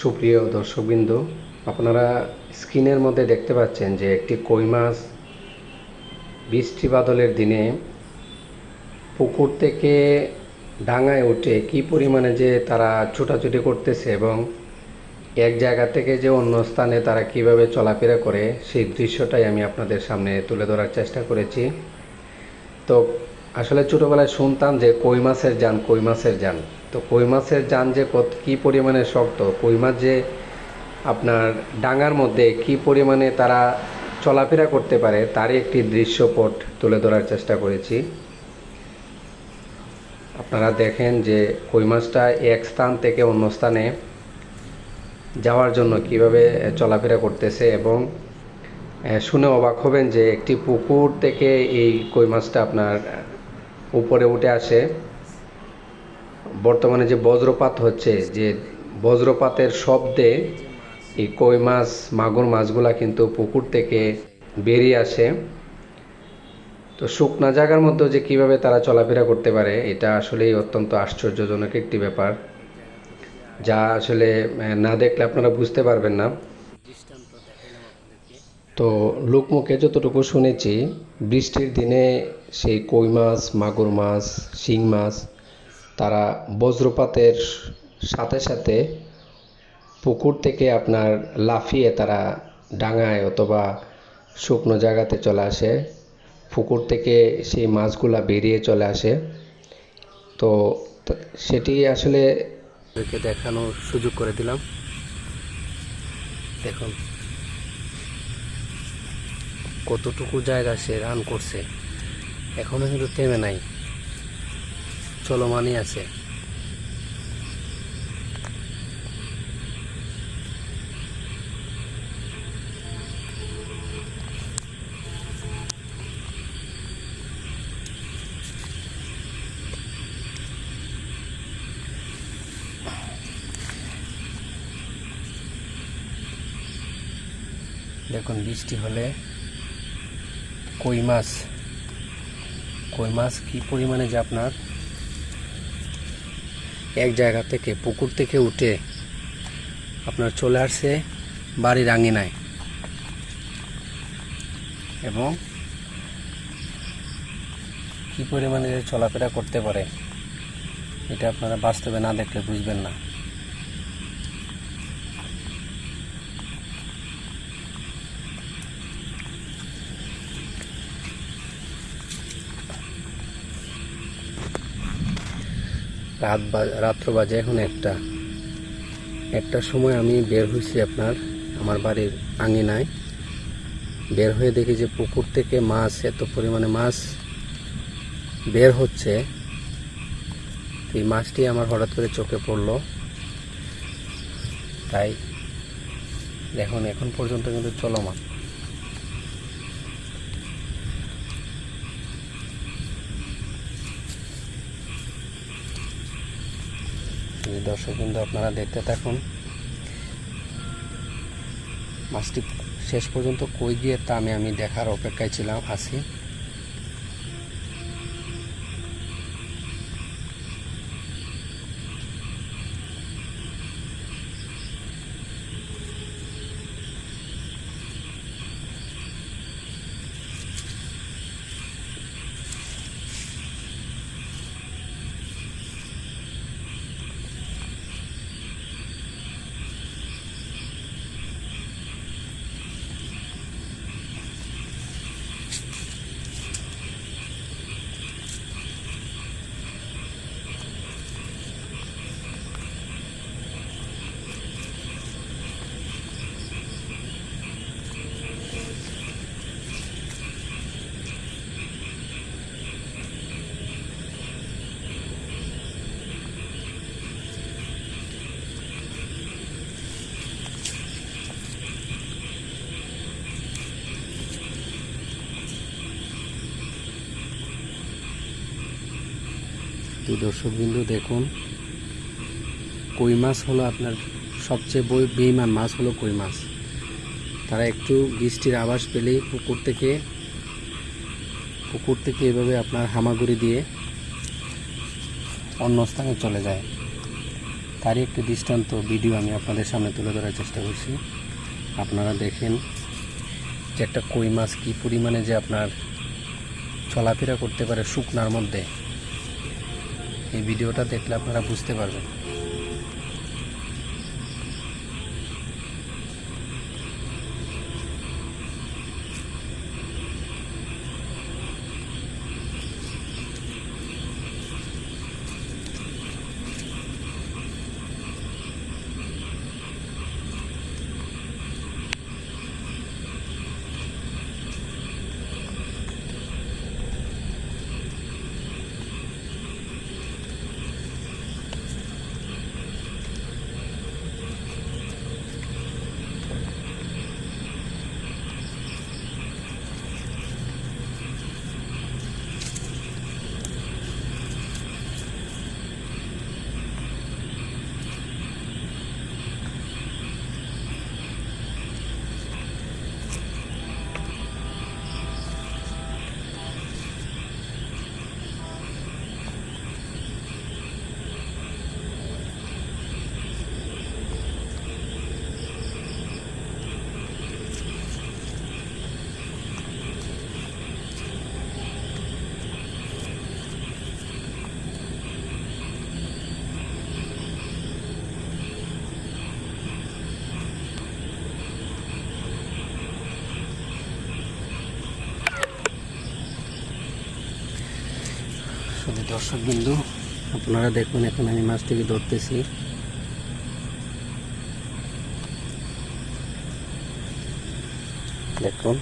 সুপ্রিয় দর্শকবৃন্দ, আপনারা স্ক্রিনের মধ্যে দেখতে পাচ্ছেন যে একটি কই মাছ বৃষ্টি বাদলের দিনে পুকুর থেকে ডাঙায় উঠে কি পরিমাণে যে তারা ছোটাছুটি করতেছে এবং এক জায়গা থেকে যে অন্য স্থানে তারা কীভাবে চলাফেরা করে, সেই দৃশ্যটাই আমি আপনাদের সামনে তুলে ধরার চেষ্টা করেছি। তো আসলে ছোটোবেলায় শুনতাম যে কই মাছের যান কই মাছের যান তো কই মাছের যান যে কত, কী পরিমাণে শক্ত, কই মাছ যে আপনার ডাঙার মধ্যে কি পরিমাণে তারা চলাফেরা করতে পারে, তারই একটি দৃশ্যপট তুলে ধরার চেষ্টা করেছি। আপনারা দেখেন যে কই মাছটা এক স্থান থেকে অন্য স্থানে যাওয়ার জন্য কীভাবে চলাফেরা করতেছে এবং শুনে অবাক হবেন যে একটি পুকুর থেকে এই কই মাছটা আপনার উপরে উঠে আসে। বর্তমানে যে বজ্রপাত হচ্ছে, যে বজ্রপাতের শব্দে এই কই মাছ, মাগুর মাছগুলা কিন্তু পুকুর থেকে বেরিয়ে আসে। তো শুকনা জায়গার মধ্যেও যে কীভাবে তারা চলাফেরা করতে পারে, এটা আসলেই অত্যন্ত আশ্চর্যজনক একটি ব্যাপার। যা আসলে না দেখলে আপনারা বুঝতে পারবেন না। তো লোকমুখে যতটুকু শুনেছি, বৃষ্টির দিনে সেই কই মাছ, মাগুর মাছ, শিং মাছ, তারা বজ্রপাতের সাথে সাথে পুকুর থেকে আপনার লাফিয়ে তারা ডাঙায় অথবা শুকনো জায়গাতে চলে আসে। পুকুর থেকে সেই মাছগুলা বেরিয়ে চলে আসে। তো সেটি আসলে দেখানোর সুযোগ করে দিলাম। দেখুন, কতটুকু জায়গা সে রান করছে। এখনও কিন্তু থেমে নাই। চলমানই আছে। দেখুন বৃষ্টি হলে কই মাছ? কই মাছ কি পরিমাণে যে আপনার? এক জায়গা থেকে, পুকুর থেকে উঠে আপনার চলে আসছে বাড়ির আঙিনায়। এবং কি পরিমাণে চলাফেরা করতে পারে, এটা আপনারা বাস্তবে না দেখলে বুঝবেন না। রাত রাত্র বাজে এখন একটা। একটার সময় আমি বের হয়েছি আপনার, আমার বাড়ির আঙিনায়। বের হয়ে দেখি যে পুকুর থেকে মাছ, এত পরিমাণে মাছ বের হচ্ছে। এই মাছটি আমার হঠাৎ করে চোখে পড়ল। তাই দেখুন এখন পর্যন্ত কিন্তু চলমান। দর্শক কিন্তু আপনারা দেখতে থাকুন। মাছটি শেষ পর্যন্ত কই গিয়ে তা আমি আমি দেখার অপেক্ষায় ছিলাম আছি তো দর্শকবিন্দু, দেখুন, কই মাছ হলো আপনার সবচেয়ে বই, বেইমান মাছ হলো কই মাছ। তারা একটু বৃষ্টির আভাস পেলেই পুকুর থেকে পুকুর থেকে এভাবে আপনার হামাগুড়ি দিয়ে অন্য স্থানে চলে যায়। তারই একটি দৃষ্টান্ত ভিডিও আমি আপনাদের সামনে তুলে ধরার চেষ্টা করছি। আপনারা দেখেন যে একটা কই মাছ কী পরিমাণে যে আপনার চলাফেরা করতে পারে শুকনার মধ্যে। এই ভিডিওটা দেখলে আপনারা বুঝতে পারবেন। শুধু দর্শক বিন্দু আপনারা দেখুন এখন আমি মাছটিকে ধরতেছি। দেখুন।